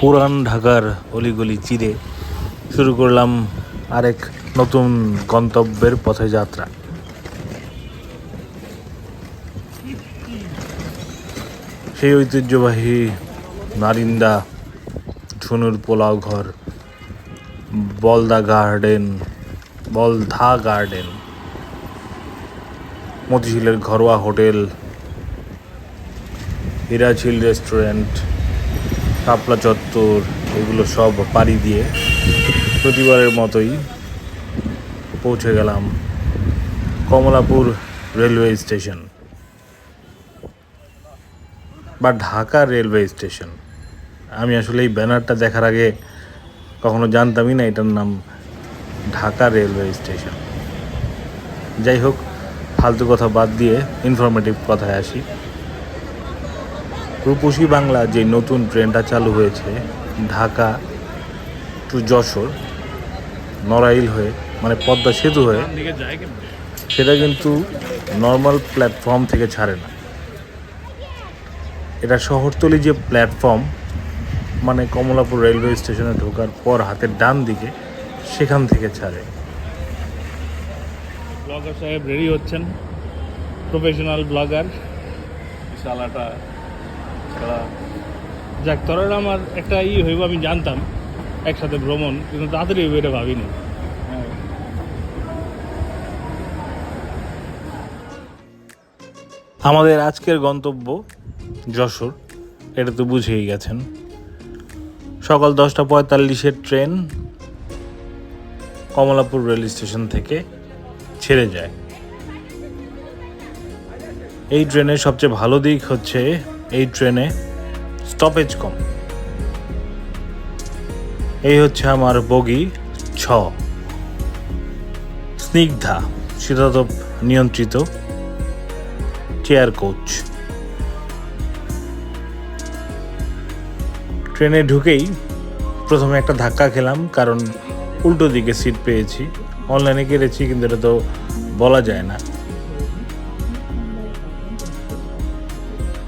পুরান ঢাকার অলিগলি চিরে শুরু করলাম আরেক নতুন গন্তব্যের পথে যাত্রা। সেই ঐতিহ্যবাহী নারিন্দা ঝুনুর পোলাও ঘর, বলদা গার্ডেন, বলধা গার্ডেন, মতিঝিলের ঘরোয়া হোটেল, হীরাঝিল রেস্টুরেন্ট শাপলা চত্বর, এগুলো সব পাড়ি দিয়ে প্রতিবারের মতোই পৌঁছে গেলাম কমলাপুর রেলওয়ে স্টেশন বা ঢাকা রেলওয়ে স্টেশন। আমি আসলে এই ব্যানারটা দেখার আগে কখনো জানতামই না এটার নাম ঢাকা রেলওয়ে স্টেশন। যাই হোক, ফালতু কথা বাদ দিয়ে ইনফরমেটিভ কথায় আসি। রূপসী বাংলা যে নতুন ট্রেনটা চালু হয়েছে ঢাকা টু যশোর নড়াইল হয়ে মানে পদ্মা সেতু হয়ে সেটা কিন্তু নর্মাল প্ল্যাটফর্ম থেকে ছাড়ে না। এটা শহরতলি যে প্ল্যাটফর্ম মানে কমলাপুর রেলওয়ে স্টেশনে ঢোকার পর হাতের ডান দিকে সেখান থেকে ছাড়ে। ব্লগার সাহেব রেডি হচ্ছেন। প্রফেশনাল ব্লগার শালাটা শালা যাক তোর আমার একটা ই হইব, আমি জানতাম, একসাথে ভ্রমণ, কিন্তু তাড়াতাড়ি হইব এটা ভাবিনি। আমাদের আজকের গন্তব্য যশোর, এটা তো বুঝেই গেছেন। সকাল দশটা পঁয়তাল্লিশের ট্রেন কমলাপুর রেল স্টেশন থেকে ছেড়ে যায়। এই ট্রেনের সবচেয়ে ভালো দিক হচ্ছে এই ট্রেনে স্টপেজ কম। এই হচ্ছে আমার বগি ছ। স্নিগ্ধা, শীতাতপ নিয়ন্ত্রিত চেয়ার কোচ ট্রেনে ঢুকেই প্রথমে একটা ধাক্কা খেলাম, কারণ উল্টো দিকে সিট পেয়েছি। অনলাইনে কেটেছি, কিন্তু এটা তো বলা যায় না।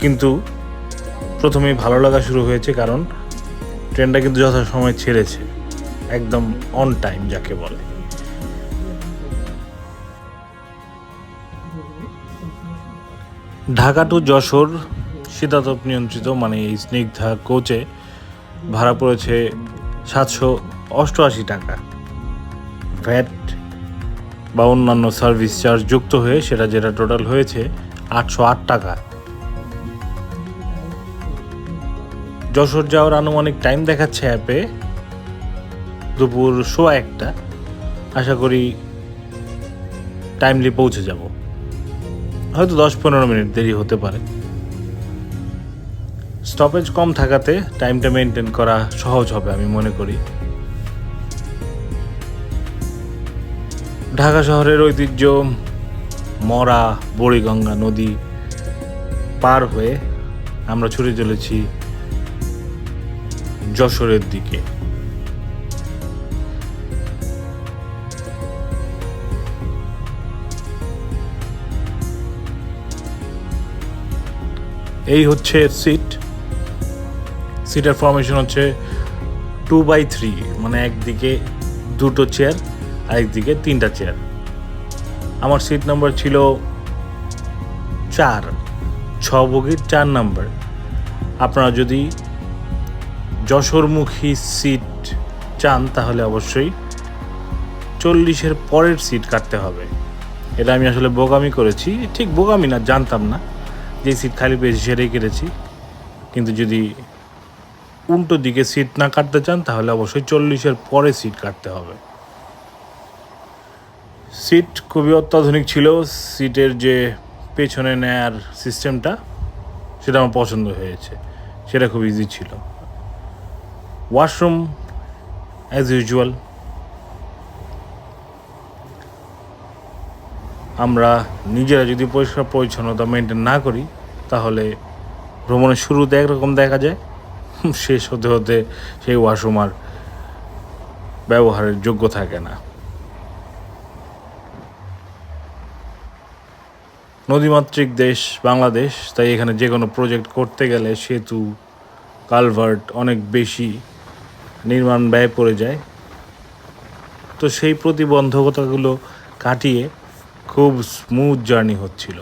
কিন্তু প্রথমেই ভালো লাগা শুরু হয়েছে কারণ ট্রেনটা কিন্তু যথাসময় ছেড়েছে, একদম অন টাইম যাকে বলে। ঢাকা টু যশোর শীতাতপ নিয়ন্ত্রিত মানে এই স্নিগ্ধা কোচে ভাড়া পড়েছে সাতশো অষ্টআশি টাকা। ভ্যাট বা অন্যান্য সার্ভিস চার্জ যুক্ত হয়ে সেটা যেটা টোটাল হয়েছে আটশো আট টাকা। যশোর যাওয়ার আনুমানিক টাইম দেখাচ্ছে অ্যাপে দুপুর সোয়া একটা। আশা করি টাইমলি পৌঁছে যাব। হয়তো দশ পনেরো মিনিট দেরি হতে পারে। স্টপেজ কম থাকাতে টাইমটা মেনটেন করা সহজ হবে আমি মনে করি। ঢাকা শহরের ঐতিহ্য, মরা, বুড়িগঙ্গা নদী পার হয়ে আমরা ছুটে চলেছি যশোরের দিকে। এই হচ্ছে সিট। সিটের ফরমেশন হচ্ছে টু বাই থ্রি মানে একদিকে দুটো চেয়ার আর একদিকে তিনটা চেয়ার আমার সিট নাম্বার ছিল চার ছ বগির চার নাম্বার আপনারা যদি যশোরমুখী সিট চান, তাহলে অবশ্যই চল্লিশের পরের সিট কাটতে হবে। এটা আমি আসলে বোগামি করেছি, ঠিক বোগামি না, জানতাম না যে সিট খালি পেয়েছি সেটাই কেটেছি। কিন্তু যদি উল্টো দিকে সিট না কাটতে চান, তাহলে অবশ্যই চল্লিশের পরে সিট কাটতে হবে। সিট খুবই অত্যাধুনিক ছিল, সিটের যে পেছনে নেয়ার সিস্টেমটা, সেটা আমার পছন্দ হয়েছে, সেটা খুব ইজি ছিল। ওয়াশরুম অ্যাজ ইউজুয়াল আমরা নিজেরা যদি পরিষ্কার পরিচ্ছন্নতা মেনটেন না করি, তাহলে ভ্রমণের শুরুতে একরকম দেখা যায়, শেষ হতে হতে সেই ওয়াশরুম আর ব্যবহারের যোগ্য থাকে না। নদীমাতৃক দেশ বাংলাদেশ, তাই এখানে যে কোনো প্রজেক্ট করতে গেলে সেতু কালভার্ট অনেক বেশি নির্মাণ ব্যয় পড়ে যায়। তো সেই প্রতিবন্ধকতাগুলো কাটিয়ে খুব স্মুথ জার্নি হচ্ছিল।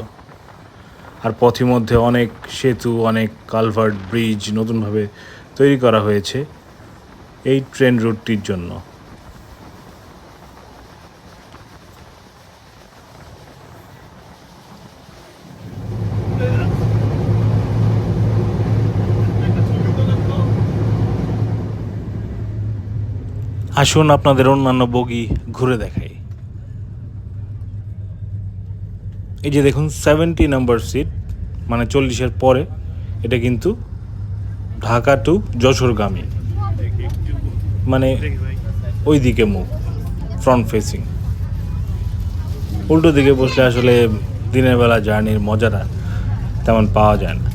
আর পথিমধ্যে অনেক সেতু, অনেক কালভার্ট ব্রিজ নতুনভাবে তৈরি করা হয়েছে এই ট্রেন রুটটির জন্য। আসুন আপনাদের অন্যান্য বগি ঘুরে দেখাই। এই যে দেখুন সেভেন্টি নাম্বার সিট মানে চল্লিশের পরে, এটা কিন্তু ঢাকা টু যশোরগামী। মানে ওই দিকে মুখ ফ্রন্ট ফেসিং উল্টো দিকে বসলে আসলে দিনের বেলা জার্নির মজাটা তেমন পাওয়া যায় না।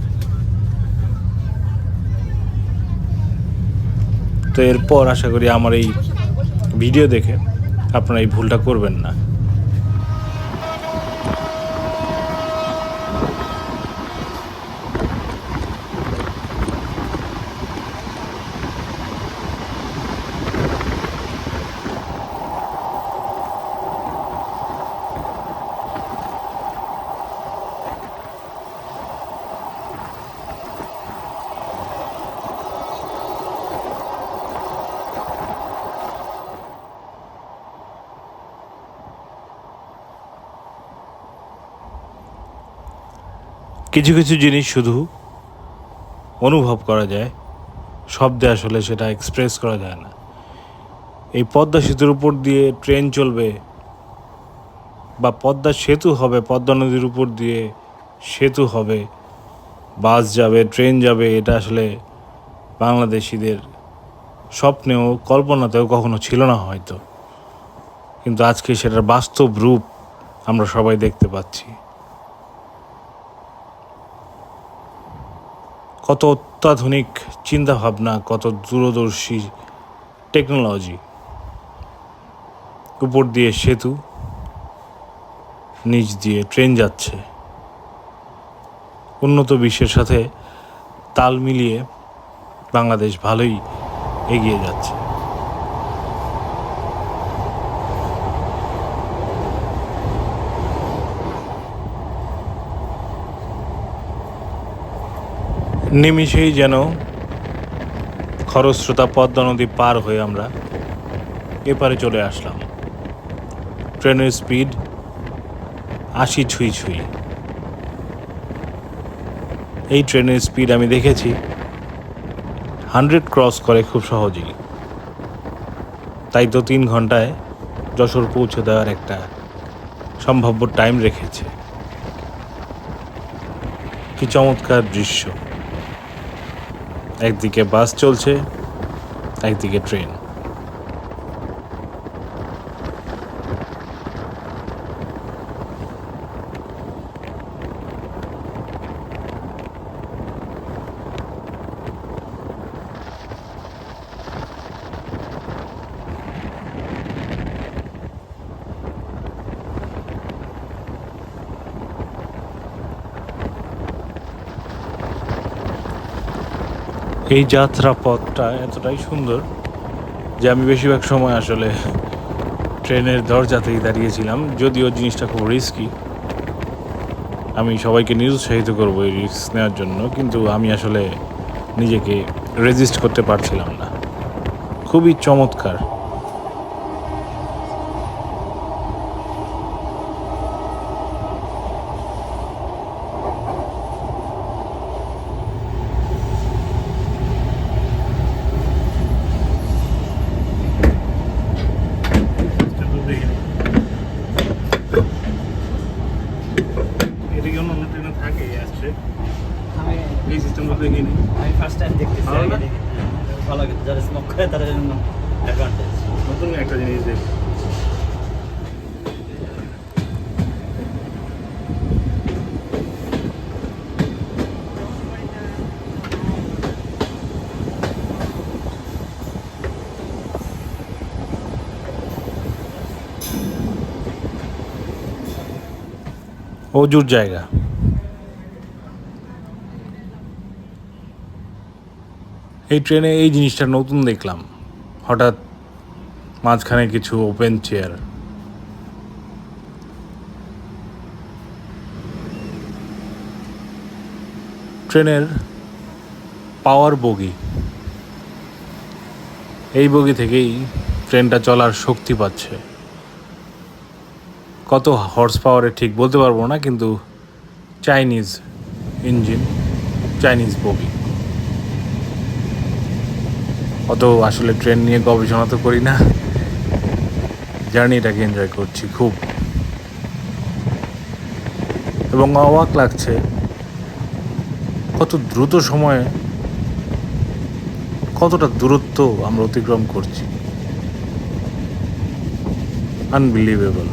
তো এরপর আশা করি আমার এই ভিডিও দেখে আপনারা এই ভুলটা করবেন না। কিছু কিছু জিনিস শুধু অনুভব করা যায়, শব্দে আসলে সেটা এক্সপ্রেস করা যায় না। এই পদ্মা সেতুর উপর দিয়ে ট্রেন চলবে বা পদ্মা সেতু হবে, পদ্মা নদীর উপর দিয়ে সেতু হবে, বাস যাবে ট্রেন যাবে, এটা আসলে বাংলাদেশিদের স্বপ্নেও, কল্পনাতেও কখনো ছিল না হয়তো। কিন্তু আজকে সেটার বাস্তব রূপ আমরা সবাই দেখতে পাচ্ছি। কত অত্যাধুনিক চিন্তাভাবনা, কত দূরদর্শী টেকনোলজি উপর দিয়ে সেতু, নিচ দিয়ে ট্রেন যাচ্ছে। উন্নত বিশ্বের সাথে তাল মিলিয়ে বাংলাদেশ ভালোই এগিয়ে যাচ্ছে। নিমিষেই যেন খরস্রোতা পদ্মা নদী পার হয়ে আমরা এপারে চলে আসলাম। ট্রেনের স্পিড আশি ছুঁই ছুঁই। এই ট্রেনের স্পিড আমি দেখেছি। হান্ড্রেড ক্রস করে খুব সহজেই। তাই তো তিন ঘন্টায় যশোর পৌঁছে দেওয়ার একটা সম্ভাব্য টাইম রেখেছে। কি চমৎকার দৃশ্য। একদিকে বাস চলছে একদিকে ট্রেন। এই যাত্রা পথটা এতটাই সুন্দর যে আমি বেশিরভাগ সময় আসলে ট্রেনের দরজাতেই দাঁড়িয়েছিলাম, যদিও জিনিসটা খুব রিস্কি আমি সবাইকে নিরুৎসাহিত করব এই রিস্ক নেওয়ার জন্য, কিন্তু আমি আসলে নিজেকে রেজিস্ট করতে পারছিলাম না। খুবই চমৎকার এটা কি অন্য ট্রেনে থাকে আসছে আমি এই সিস্টেমটা দেখিনি আমি ফার্স্ট টাইম দেখতেছি ভালো না? আগে দেখিনি। ভালো কিন্তু যারা স্মোক করে তাদের জন্য অ্যাডভান্টেজ নতুন একটা জিনিস দেখ অজুর জায়গা এই ট্রেনে এই জিনিসটা নতুন দেখলাম। হঠাৎ মাঝখানে কিছু ওপেন চেয়ার ট্রেনের পাওয়ার বগি। এই বগি থেকেই ট্রেনটা চলার শক্তি পাচ্ছে। কত হর্স পাওয়ারে ঠিক বলতে পারব না, কিন্তু চাইনিজ ইঞ্জিন চাইনিজ বগি। অত আসলে ট্রেন নিয়ে গবেষণা তো করি না। জার্নিটাকে এনজয় করছি খুব। এবং অবাক লাগছে কত দ্রুত সময়ে কতটা দূরত্ব আমরা অতিক্রম করছি। আনবিলিভেবল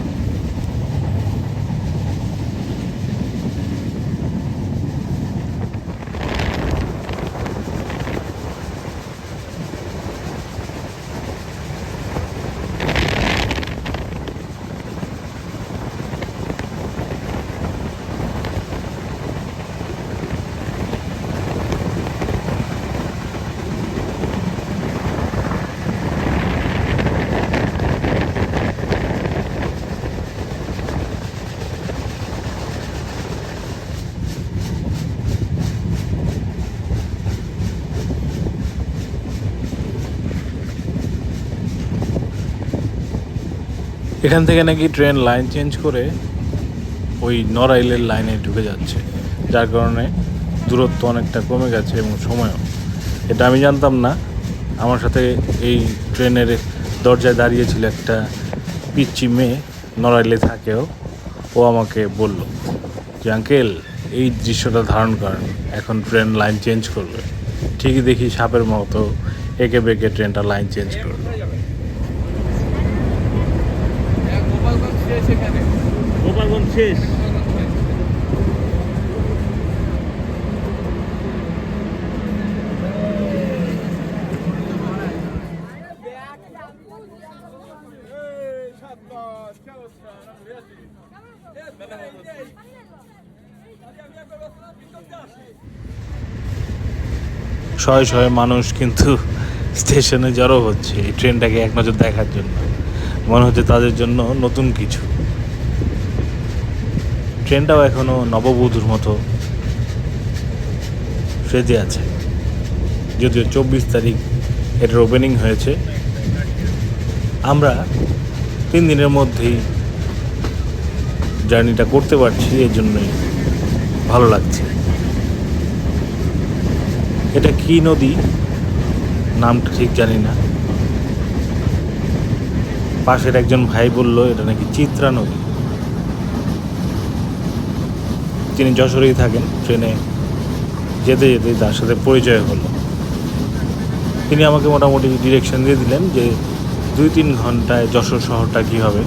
এখান থেকে নাকি ট্রেন লাইন চেঞ্জ করে ওই নড়াইলের লাইনে ঢুকে যাচ্ছে, যার কারণে দূরত্ব অনেকটা কমে গেছে এবং সময়ও। এটা আমি জানতাম না। আমার সাথে এই ট্রেনের দরজায় দাঁড়িয়েছিল একটা পিচ্চি মেয়ে, নড়াইলে থাকেও। ও আমাকে বলল, যে আঙ্কেল, এই দৃশ্যটা ধারণ করেন এখন ট্রেন লাইন চেঞ্জ করবে। ঠিকই দেখি সাপের মতো এঁকে বেঁকে ট্রেনটা লাইন চেঞ্জ করবে গোপালগঞ্জ শেষ। শয়ে শয়ে মানুষ কিন্তু স্টেশনে জড়ো হচ্ছে। এই ট্রেনটাকে এক নজর দেখার জন্য। মনে হচ্ছে তাদের জন্য নতুন কিছু। ট্রেনটাও এখনও নববধূর মতো সেজে আছে। যদিও চব্বিশ তারিখ এটার ওপেনিং হয়েছে। আমরা তিন দিনের মধ্যেই জার্নিটা করতে পারছি এই জন্যই ভালো লাগছে। এটা কি নদী? নামটা ঠিক জানি না। পাশের একজন ভাই বলল, এটা নাকি চিত্রা নদী? তিনি যশোরেই থাকেন, ট্রেনে যেতে যেতে তার সাথে পরিচয় হলো। তিনি আমাকে মোটামুটি ডিরেকশন দিয়ে দিলেন যে দুই তিন ঘন্টায় যশোর শহরটা কীভাবে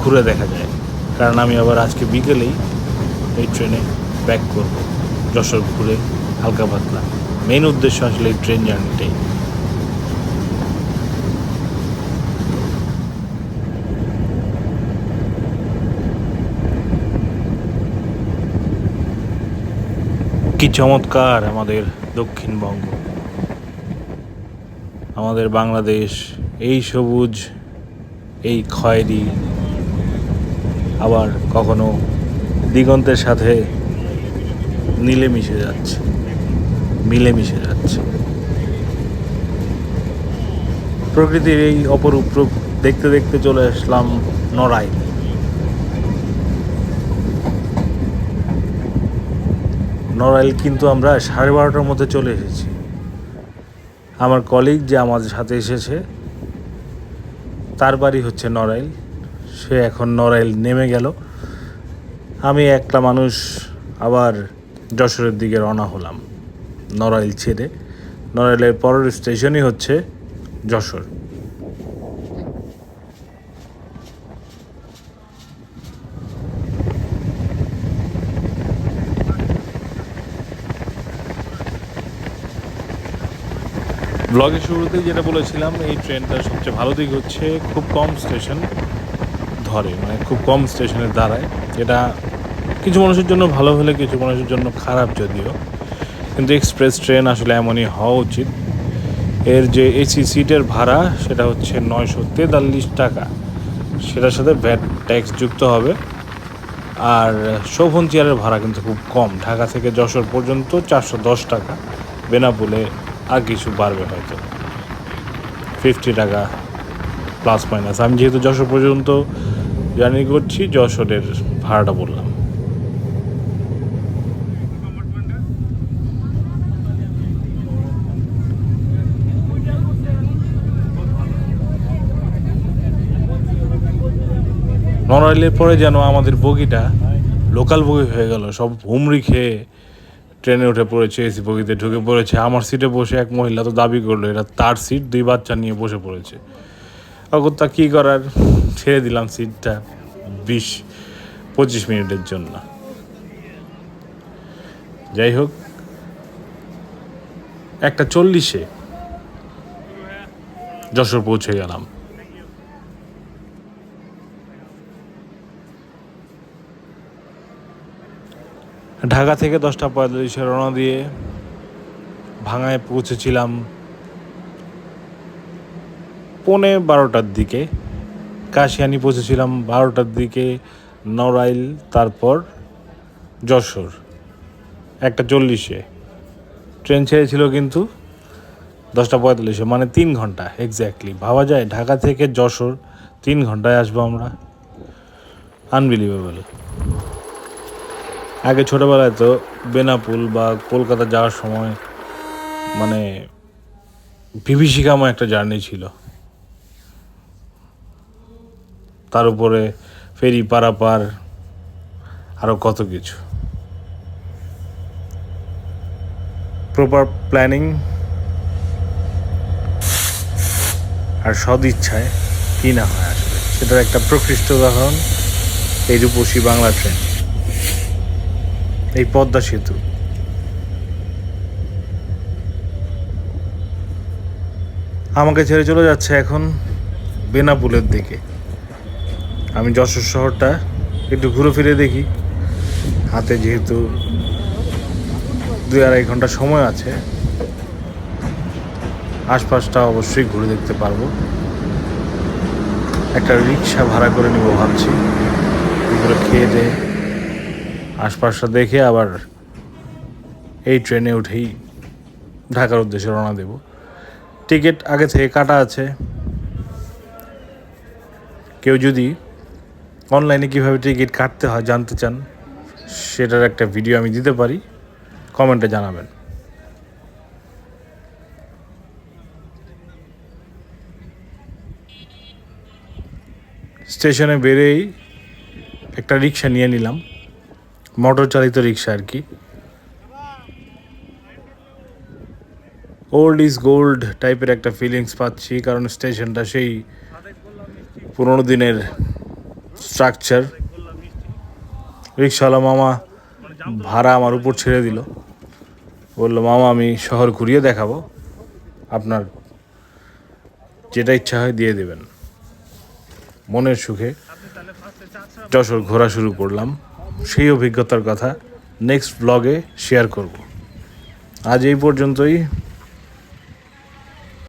ঘুরে দেখা যায়। কারণ আমি আবার আজকে বিকেলেই এই ট্রেনে ব্যাক করব, যশোর ঘুরে হালকা পাতলা। মেইন উদ্দেশ্য আসলে এই ট্রেন জার্নিটাই কি চমৎকার আমাদের দক্ষিণবঙ্গ। আমাদের বাংলাদেশ, এই সবুজ, এই খয়েরি, আবার কখনো দিগন্তের সাথে নীলে মিশে যাচ্ছে মিলে মিশে যাচ্ছে। প্রকৃতির এই অপরূপ রূপ দেখতে দেখতে চলে আসলাম নড়াই নড়াইল কিন্তু আমরা সাড়ে বারোটার মধ্যে চলে এসেছি। আমার কলিগ যে আমাদের সাথে এসেছে, তার বাড়ি হচ্ছে নড়াইল। সে এখন নড়াইল নেমে গেল। আমি একটা মানুষ আবার যশোরের দিকে রওনা হলাম, নড়াইল ছেড়ে। নড়াইলের পরের স্টেশনই হচ্ছে যশোর। ব্লগের শুরুতেই যেটা বলেছিলাম, এই ট্রেনটার সবচেয়ে ভালো দিক হচ্ছে খুব কম স্টেশন ধরে মানে খুব কম স্টেশনের দাঁড়ায়। এটা কিছু মানুষের জন্য ভালো হলে কিছু মানুষের জন্য খারাপ যদিও। কিন্তু এক্সপ্রেস ট্রেন আসলে এমনই হওয়া উচিত। এর যে এসি সিটের ভাড়া, সেটা হচ্ছে নয়শো তেতাল্লিশ টাকা। সেটার সাথে ভ্যাট ট্যাক্স যুক্ত হবে। আর শোভন চেয়ারের ভাড়া কিন্তু খুব কম। ঢাকা থেকে যশোর পর্যন্ত চারশো দশ টাকা। বেনাপুলে আর কিছু বাড়বে হয়তো। ফিফটি টাকা প্লাস মাইনাস আমি যেহেতু যশোর পর্যন্ত জার্নি করছি, যশোরের ভাড়াটা বললাম। নড়াইলের পরে যেন আমাদের বগিটা লোকাল বগি হয়ে গেল, সব হুমড়ি খেয়ে ট্রেনে উঠে পড়েছে, এসি বগিতে ঢুকে পড়েছে। আমার সিটে বসে এক মহিলা তো দাবি করল এটা তার সিট দুই বাচ্চা নিয়ে বসে পড়েছে। অগত্যা কী করার? ছেড়ে দিলাম সিটটা বিশ, পঁচিশ মিনিটের জন্য। যাই হোক, একটা চল্লিশে যশোর পৌঁছে গেলাম। ঢাকা থেকে দশটা পঁয়তাল্লিশে রওনা দিয়ে ভাঙায় পৌঁছেছিলাম পৌনে বারোটার দিকে। কাশিয়ানি পৌঁছেছিলাম বারোটার দিকে, নড়াইল, তারপর যশোর, একটা চল্লিশে। ট্রেন ছেড়েছিল কিন্তু দশটা পঁয়তাল্লিশে মানে তিন ঘণ্টা এক্স্যাক্টলি ভাবা যায় ঢাকা থেকে যশোর তিন ঘন্টায় আসব আমরা। আনবিলিভেবল আগে ছোটোবেলায় তো বেনাপুল বা কলকাতা যাওয়ার সময় মানে বিভীষিকাময় একটা জার্নি ছিল। তার উপরে ফেরি, পারাপার আরও কত কিছু। প্রপার প্ল্যানিং আর সদিচ্ছায় কি না হয় আসলে, সেটার একটা প্রকৃষ্ট উদাহরণ এই রূপসী বাংলা ট্রেন এই পদ্মা সেতু। আমাকে ছেড়ে চলে যাচ্ছে এখন বেনাপুলের দিকে। আমি যশোর শহরটা একটু ঘুরে ফিরে দেখি। হাতে যেহেতু দুই আড়াই ঘণ্টা সময় আছে, আশপাশটা অবশ্যই ঘুরে দেখতে পারব। একটা রিক্সা ভাড়া করে নিব ভাবছি। দুপুরে খেয়ে দিয়ে আশপাশটা দেখে আবার এই ট্রেনে উঠেই ঢাকার উদ্দেশ্যে রওনা দেব। টিকিট আগে থেকে কাটা আছে। কেউ যদি অনলাইনে কীভাবে টিকিট কাটতে হয় জানতে চান, সেটার একটা ভিডিও আমি দিতে পারি। কমেন্টে জানাবেন। স্টেশনে বেরেই একটা রিক্সা নিয়ে নিলাম। মোটর চালিত রিক্সা আর কি। ওল্ড ইজ গোল্ড টাইপের একটা ফিলিংস পাচ্ছি, কারণ স্টেশনটা সেই পুরোনো দিনের স্ট্রাকচার রিক্সাওয়ালা মামা ভাড়া আমার উপর ছেড়ে দিল। বলল, মামা, আমি শহর ঘুরিয়ে দেখাবো। আপনার যেটা ইচ্ছা হয় দিয়ে দেবেন। মনের সুখে যশোর ঘোরা শুরু করলাম। সেই অভিজ্ঞতার কথা নেক্সট ব্লগে শেয়ার করব। আজ এই পর্যন্তই।